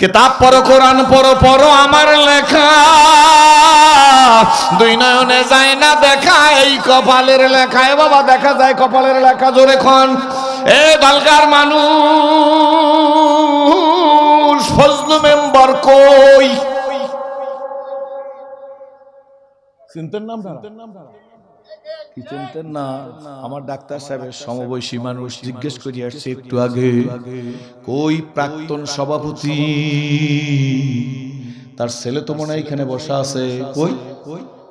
কিতাব পড়ো, কোরআন পড়ো পড়ো, আমার লেখা। দুই নয়নে যায় না দেখা, এই কপালের লেখা। এ বাবা, দেখা যায় কপালের লেখা, জোরে খন এ দলকার মানুষ, ফজলু মেম্বার কই? চিনতেন নাম কি চিনতেন না আমার ডাক্তার সাহেবের সমবয়সী মানুষ জিজ্ঞেস করি আসছে একটু আগে কই প্রাক্তন সভাপতি? তার ছেলে তো মনে হয় এখানে বসা আছে। কই?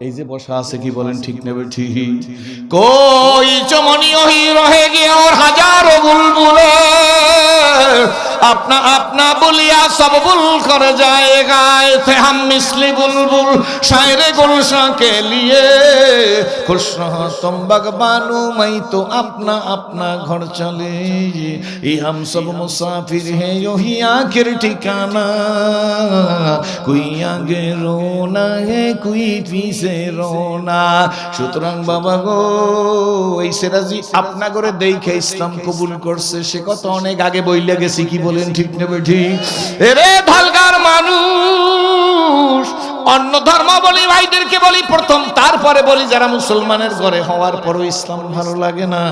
এই যে বসা আছে কি বলেন ঠিক নেবে ঠিক কই চমনি ওহি রহে গিয়ে ওর হাজারো বুলবুলে अपना अपना बुलिया सब बुल कर जाएगा थे हम मिसली बुलबुल शायर गुलशन के लिए खुश रहो तुम बगबानू मैं तो अपना अपना घर चले ये हम सब मुसाफिर हैं यो ही आखिर ठिकाना कोई आगे रोना है कोई पीछे রোনা সুতরাং বাবা গো, এই সেরাজি আপনা করে দেখে ইসলাম কবুল করছে। সে অনেক আগে গেছি, কি বলেন ঠিক নেবে ঠিক এরে ভালগার মানুষ, অন্য ধর্ম বলি ভাইদেরকে বলি, প্রথম তারপরে বলি, যারা মুসলমানের ঘরে হওয়ার পরও ইসলাম ভালো লাগে না।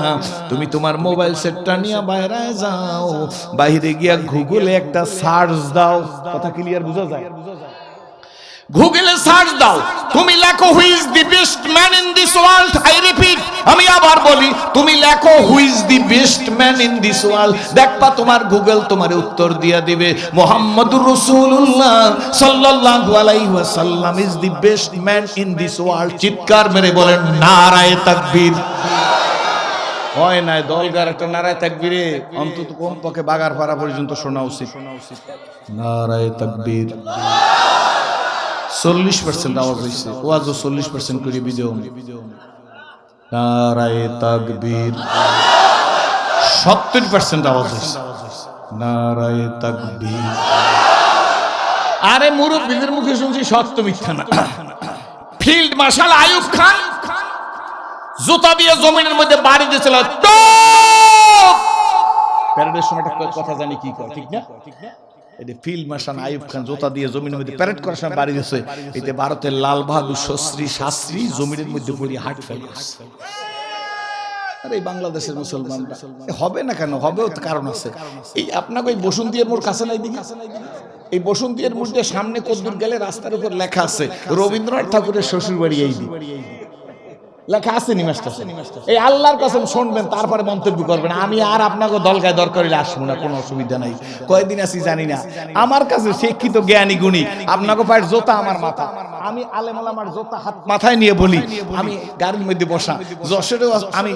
তুমি তোমার মোবাইল সেটটা নিয়ে বাইরে যাও বাহিরে গিয়া গুগলে একটা সার্চ দাও, কথা ক্লিয়ার বোঝা যায়? গুগলে সার্চ দাও। তুমি লেখো who is the best man in this world I repeat আমি আবার বলি তুমি লেখো who is the best man in this world দেখবা তোমার গুগল তোমার উত্তর দিয়া দিবে। মোহাম্মদুর রাসূলুল্লাহ সাল্লাল্লাহু আলাইহি ওয়াসাল্লাম is the best man in this world চিৎকার মেরে বলেন নারায়ে তাকবীর। হয় নাই দলগার একটা নারায় তাকবীরে। অন্তত কম পক্ষে বাগার পাড়া পর্যন্ত শোনা উচিত। নারায়ে তাকবীর। চল্লিশ পার্সেন্ট আওয়াজ হয়েছে ওয়াজও চল্লিশ পার্সেন্ট করে ভিডিও নারায় তাকবীর। সত্তর পার্সেন্ট আওয়াজ হয়েছে নারায় তাকবীর। আরে মুরব্বীদের মুখে শুনছি সত্য মিথ্যা না। ফিল্ড মার্শাল আয়ুব খান জুতা দিয়ে জমিনের মধ্যে বাড়ি দিয়েছিল। প্যারেডের সময় কথা জানি কি কয় ঠিক না ঠিক না? এতে ফিল্ড মার্শাল আইয়ুব খান জোতা দিয়ে জমিনের মধ্যে প্যারেড করার সময় বাড়ি দিয়েছে। এতে ভারতের লাল বাহাদুর শাস্ত্রী শাস্ত্রী জমিনের মধ্যে পড়ি হাট ফেল। আরে এই বাংলাদেশের মুসলমানরা এ হবে না কেন? হবেও তো কারণ আছে। এই আপনাকে ওই বসন্তীর মোড় কাছে নাই দিকে? এই বসন্তীর মধ্যে সামনে কদ্দুর গেলে রাস্তার উপর লেখা আছে রবীন্দ্রনাথ ঠাকুরের শ্বশুর বাড়ি এই দিক। লেখা আছে নিমাসটা এই আল্লাহর কসম শুনবেন, তারপরে মন্তব্য করবেন। আমি আর আপনাকে দলগায় দরকার হলে আসব না, কোনো অসুবিধা নাই। কয়দিন আছি জানি না। আমার কাছে শিক্ষিত জ্ঞানী গুণী, আপনাকে পায়ের জোতা আমার মাথা। আমি আলেমাল আমার জোতা হাত মাথায় নিয়ে বলি, আমি গাড়ির মধ্যে বসা। যশোরে আমি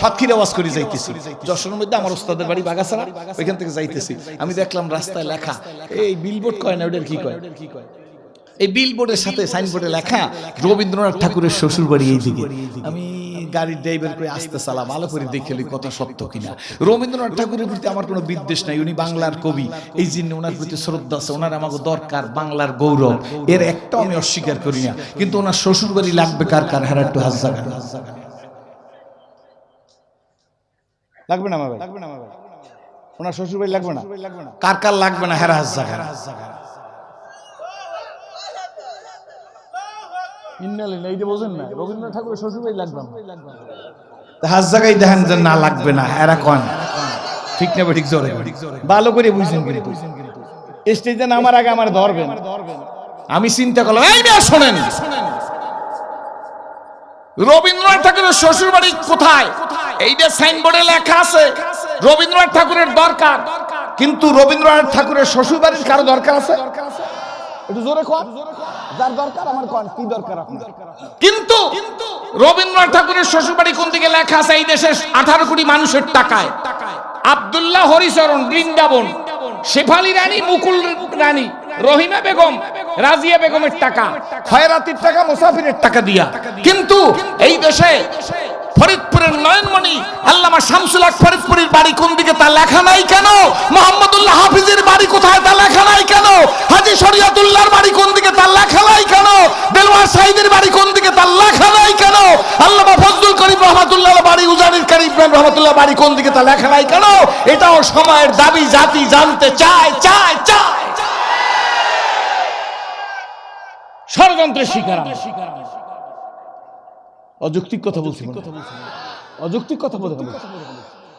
সাতক্ষীরা ওয়াজ করে যাইতেছি। যশোরের মধ্যে আমার ওস্তাদের বাড়ি বাগাছাড়া, ওইখান থেকে যাইতেছি। আমি দেখলাম রাস্তায় লেখা, এই বিলবোর্ড কয় না ওটার কি কয়? এই বিলবোর্ডের সাথে সাইনবোর্ডে লেখা রবীন্দ্রনাথ ঠাকুরের শ্বশুর বাড়ি এই দিকে। আমি গাড়ির ড্রাইভার করে আসতে চালাম ভালো করে দেখে কথা সত্য কিনা। রবীন্দ্রনাথ ঠাকুরের প্রতি আমার কোনো বিদ্বেষ নাই উনি বাংলার কবি। এই জন্য ওনার প্রতি শ্রদ্ধা আছে ওনার আমাকে দরকার বাংলার গৌরব। এর একটাও আমি অস্বীকার করি না। কিন্তু ওনার শ্বশুর বাড়ি লাগবে কার কার? হ্যাঁ একটু হাজ জায়গা লাগবে না আমার লাগবে না আমার ওনার শ্বশুর বাড়ি লাগবে না? কার কার লাগবে না? হ্যাঁ হাজ রবীন্দ্রনাথ ঠাকুরের শ্বশুরবাড়ি আমি চিন্তা করলাম শোনেন। রবীন্দ্রনাথ ঠাকুরের শ্বশুর বাড়ি কোথায় এইটা সাইনবোর্ডে লেখা আছে, রবীন্দ্রনাথ ঠাকুরের দরকার। কিন্তু রবীন্দ্রনাথ ঠাকুরের শ্বশুর বাড়ির কারও দরকার আছে? রবীন্দ্রনাথ ঠাকুরের শ্বশুরবাড়ি কোন দিকে লেখা আছে? এই দেশের আঠারো কোটি মানুষের টাকায়। হরিচরণ, বৃন্দাবন। শেফালি রানী, মুকুল রানী, রহিমা বেগম, রাজিয়া বেগমের টাকা, খয়রাতির টাকা, মুসাফিরের টাকা দিয়া। কিন্তু এই দেশে ফরিদপুরের নয়নমণি, আল্লামা শামসুল হক ফরিদপুরের বাড়ি কোন দিকে তা লেখা নাই কেন? সাইদের বাড়ি কোন দিকে? তার লেখা নাই কেন? আল্লাহ ফজলুল করিম রহমতুল্লাহ বাড়ি উজানির করিম রহমতুল্লাহ বাড়ি কোন দিকে? তার লেখা নাই কেন? এটাও সময়ের দাবি জাতি জানতে চায় চায় চায়। ষড়যন্ত্রের শিকার অযৌক্তিক কথা বলছি অযৌক্তিক কথা বলছি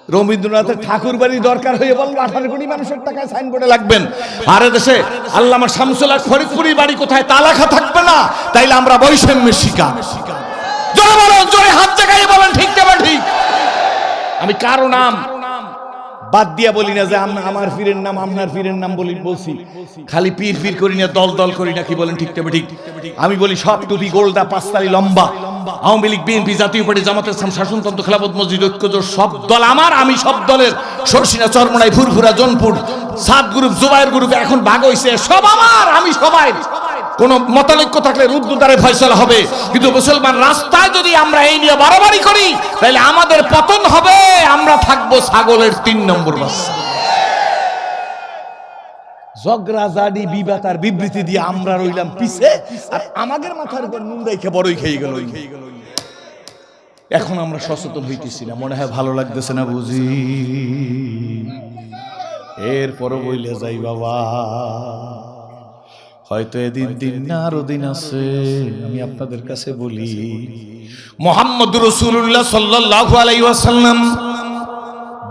রবীন্দ্রনাথের ঠাকুর বাড়ি দরকার হয়ে বলব আঠারো কোটি মানুষের টাকায় সাইনবোর্ডে লাগবেন। আর দেশে আল্লাহ আমার শামসুল ফরিদপুরি বাড়ি কোথায়? তা লেখা থাকবে না। তাইলে আমরা বৈষম্যের শিকার। জোরে বলেন জোরে হাত জায়গায় বলেন ঠিক আমি কারও নাম বাদ দিয়া বলি না যে আম- আমার পীরের নাম আপনার পীরের নাম বলি বলছি। খালি পীর পীর করি না দল দল করি না কি বলেন ঠিক আমি বলি সব টুপি গোলদা পাঁচতালি লম্বা। আওয়ামী লীগ, বিএনপি, জাতীয় পার্টি জামাত ইসলাম, শাসনতন্ত্র, খেলাফত, মসজিদ ঐক্যজোট সব দল, আমার, আমি সব দলের সরসিনা, চরমনাই, ফুরফুরা, জনপুর, সাত গ্রুপ, জুবাইর গ্রুপ, এখন ভাগ হইছে, সব আমার, আমি সবাই। কোন মতানৈক্য থাকলে রুদ্রদ্বারে ফয়সলা হবে। কিন্তু মুসলমান রাস্তায় যদি আমরা এই নিয়ে বাড়াবাড়ি করি, তাহলে আমাদের পতন হবে, আমরা থাকব ছাগলের তিন নম্বর বাচ্চা। জাডি বিবাদ বিবৃতি দিয়ে আমরা রইলাম পিছে, আর আমাদের মাথার উপর নুন রেখে বড়ই খেয়ে গেল এখন আমরা সচেতন হইতেছি না, মনে হয় ভালো লাগতেছে না বুঝি। এরপরও বইলে যাই বাবা। হয়তো এদিন দিন না আরও দিন আছে, আমি আপনাদের কাছে বলি। মোহাম্মদ রসুল্লাহ সাল্লাল্লাহু আলাইহি ওয়াসাল্লাম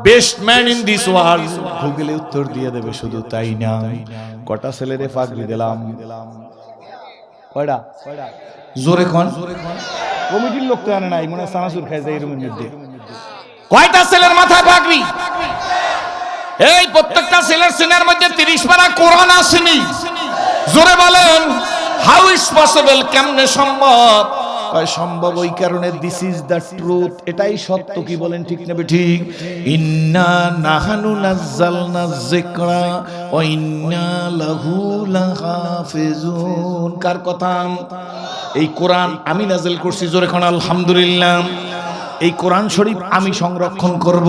best man in this world গুগলে উত্তর দিয়ে দেবে শুধু তাই না? কটা ছেলেরে পাগড়ি দিলাম? কয়টা? জোরে কোন? কমিটির লোক তো আনে নাই মনে সানাসুর খাই যায় এরকমের মধ্যে। কয়টা ছেলের মাথায় পাগড়ি? এই প্রত্যেকটা ছেলের সিনের মধ্যে তিরিশ পারা কোরআন আসেনি। জোরে বলেন হাউ ইজ পসিবল কেমনে সম্ভব? সম্ভব ওই কারণে দিস ইজ দ্য ট্রুথ এটাই সত্য, কি বলেন ঠিক নেবে ঠিক ইন্না নাহানু নাজ্জালনা যিকরা ওয়া ইন্না লাহু লাহাফিজুন। কার কথা? এই কোরআন আমি নাজিল করছি, জোরে কোন, আলহামদুলিল্লাহ। এই কোরআন শরীফ আমি সংরক্ষণ করব।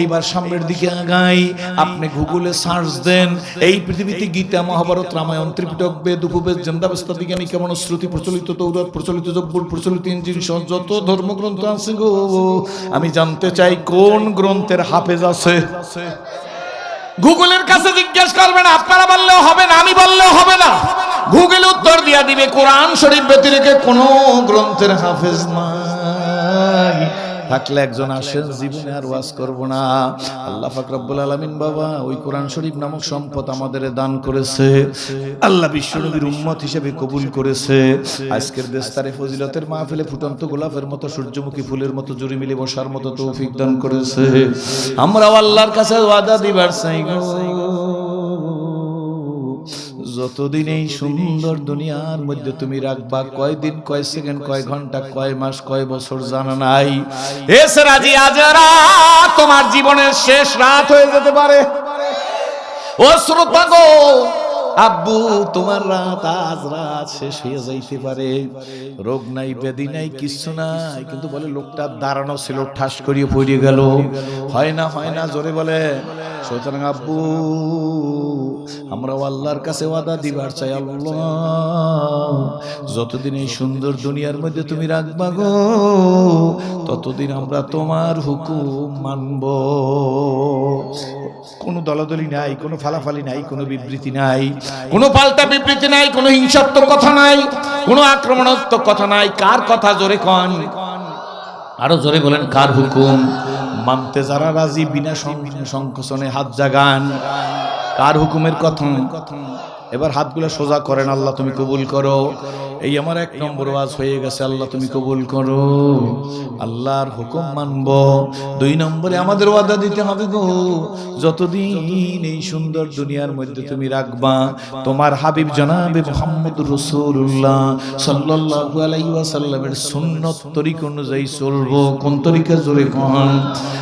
এইবার সামনের দিকে আগাই। আপনি গুগলে সার্চ দেন। এই পৃথিবীতে গীতা, মহাভারত, রামায়ণ, ত্রিপিটক, বেদ, উপবেদ, জন্দাবস্থা, বিজ্ঞানী, কেমন শ্রুতি, প্রচলিত তৌরত, প্রচলিত জব্বুর প্রচলিত ইঞ্জিন সহ যত ধর্মগ্রন্থ আছে গো, আমি জানতে চাই কোন গ্রন্থের হাফেজ আছে। গুগলের কাছে জিজ্ঞেস করবেন, আপনারা বললেও হবে না, আমি বললেও হবে না। গুগল উত্তর দিয়া দিবে, কোরআন শরীফ ব্যতিরেকে কোন গ্রন্থের হাফেজ নাই। থাকলে একজন আসেন, জীবনে আর ওয়াজ করব না। আল্লাহ পাক রব্বুল আলামিন বাবা, ওই কোরআন শরীফ নামক সম্পদ আমাদের দান করেছে। আল্লাহ বিশ্বনবীর উম্মত হিসেবে কবুল করেছে। আজকের দেশতারে ফজিলতের মাহফিলে ফুটন্ত গোলাপের মতো, সূর্যমুখী ফুলের মতো, জুড়ি মিলে বসার মতো তৌফিক দান করেছে। আমরাও আল্লাহর কাছে ওয়াদা দিবার চাই গো। যতদিন এই সুন্দর দুনিয়ার মধ্যে তুমি রাখবা কয় দিন কয় সেকেন্ড, কয় ঘণ্টা, কয় মাস, কয় বছর জানা নাই। এ সেরাজি, আজ রাত, তোমার জীবনের শেষ রাত হয়ে যেতে পারে। ও শ্রোতা গো, আব্বু, তোমার রাত আজ রাত শেষ হয়ে যাইতে পারে। রোগ নাই, ব্যাধি নাই কিছু নাই, কিন্তু বলে লোকটা দাঁড়ানো ছিল, ঠাস করিয়ে পড়ে গেল। হয় না হয় না, জোরে বলে, সুতরাং আব্বু আমরা আল্লাহর কাছে ওয়াদা দিবার চাই, আল্লাহ। যতদিন এই সুন্দর দুনিয়ার মধ্যে তুমি রাখবা গো, ততদিন আমরা তোমার হুকুম মানব। কোনো দলাদলি নাই, কোনো ফালাফালি নাই, কোনো বিবৃতি নাই, কোনো পাল্টা বিবৃতি নাই, কোনো হিংসাত্মক কথা নাই, কোনো আক্রমণাত্মক কথা নাই, কার কথা জোরে কন? আরও জোরে বলেন, কার হুকুম? মানতে যারা রাজি, বিনা সংকোচনে হাত জাগান। কার হুকুমের কথা এবার হাতগুলো সোজা করেন, আল্লাহ তুমি কবুল করো। এই আমার এক নম্বর ওয়াজ হয়ে গেছে, আল্লাহ তুমি কবুল করো। আল্লাহর হুকুম মানব। দুই নম্বরে আমাদের ওয়াদা দিতে হবে গো, যতদিন এই সুন্দর দুনিয়ার মধ্যে তুমি রাখবা, তোমার হাবিব জনাবে মোহাম্মদ রসুল্লাহ সাল্লাল্লাহু আলাইহি ওয়াসাল্লামের সুন্নত তরিক অনুযায়ী চলবো। কোন তরিকা জোরে কন